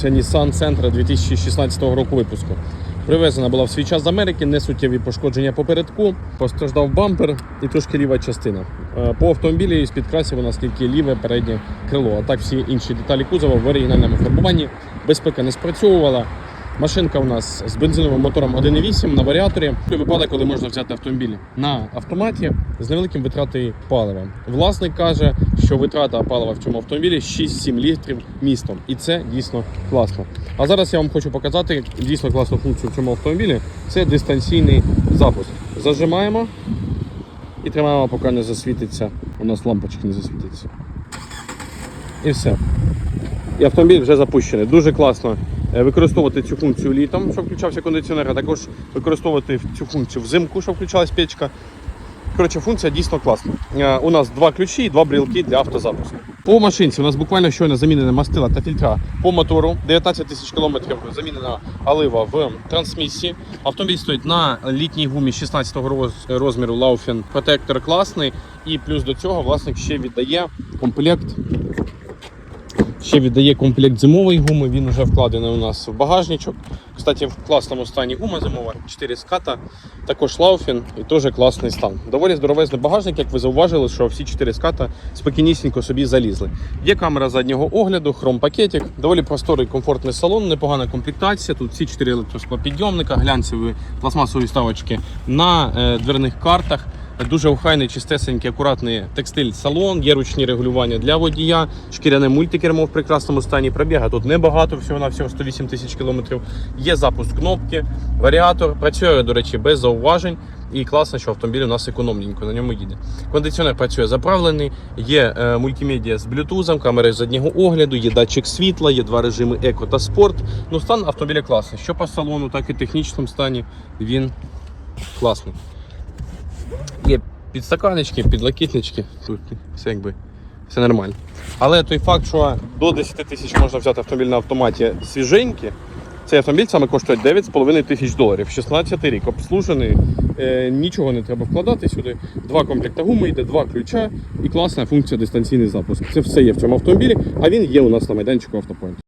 Це Nissan Sentra 2016 року випуску. Привезена була в свій час з Америки, несуттєві пошкодження попередку, постраждав бампер і трошки ліва частина. Е, По автомобілі з підкрасів у нас тільки ліве переднє крило, а так всі інші деталі кузова в оригінальному фарбуванні. Безпека не спрацьовувала. Машинка у нас з бензиновим мотором 1.8 на варіаторі. Випадок, коли можна взяти автомобіль на автоматі з невеликим витратою палива. Власник каже, що витрата палива в цьому автомобілі 6-7 літрів містом, і це дійсно класно. А зараз я вам хочу показати дійсно класну функцію в цьому автомобілі. Це дистанційний запуск. Зажимаємо і тримаємо, поки не засвітиться. У нас лампочки не засвітиться. І все. І автомобіль вже запущений. Дуже класно використовувати цю функцію літом, щоб включався кондиціонер, а також використовувати цю функцію взимку, щоб включалась печка. Коротше, функція дійсно класна. Е, У нас два ключі і два брілки для автозапуску. По машинці у нас буквально щойно замінена мастила та фільтра по мотору. 19 тисяч кілометрів замінена олива в трансмісії. Автомобіль стоїть на літній гумі 16-го роз- розміру Laufen. Протектор класний. І плюс до цього власник ще віддає комплект Ще віддає комплект зимової гуми, він вже вкладений у нас в багажничок. Кстати, в класному стані гума зимова, 4 ската, також лауфін і теж класний стан. Доволі здоровезний багажник, як ви зауважили, що всі 4 ската спокійнісінько собі залізли. Є камера заднього огляду, хром-пакетик, доволі просторий комфортний салон, непогана комплектація. Тут всі 4 електросклопідйомника, глянцеві пластмасові ставочки на е, дверних картах. Дуже охайний, чистесенький, акуратний текстиль салон, є ручні регулювання для водія, шкіряне мультикермо в прекрасному стані. Пробіга тут небагато, всього на всього 108 тисяч кілометрів. Є запуск кнопки, варіатор. Працює, до речі, без зауважень. І класно, що автомобіль у нас економненько, на ньому їде. Кондиціонер працює заправлений, є е, мультимедіа з блютузом, камери заднього огляду, є датчик світла, є два режими еко та спорт. Ну, стан автомобіля класний. Що по салону, так і технічному стані він класний. Є підстаканечки, підлакітнички, тут все якби все нормально. Але той факт, що до 10 тисяч можна взяти автомобіль на автоматі свіженький, цей автомобіль саме коштує 9,5 тисяч доларів. 16 рік обслужений, е, нічого не треба вкладати сюди. Два комплекти гуми йде, два ключа і класна функція дистанційний запуск. Це все є в цьому автомобілі, а він є у нас на майданчику автопоінт.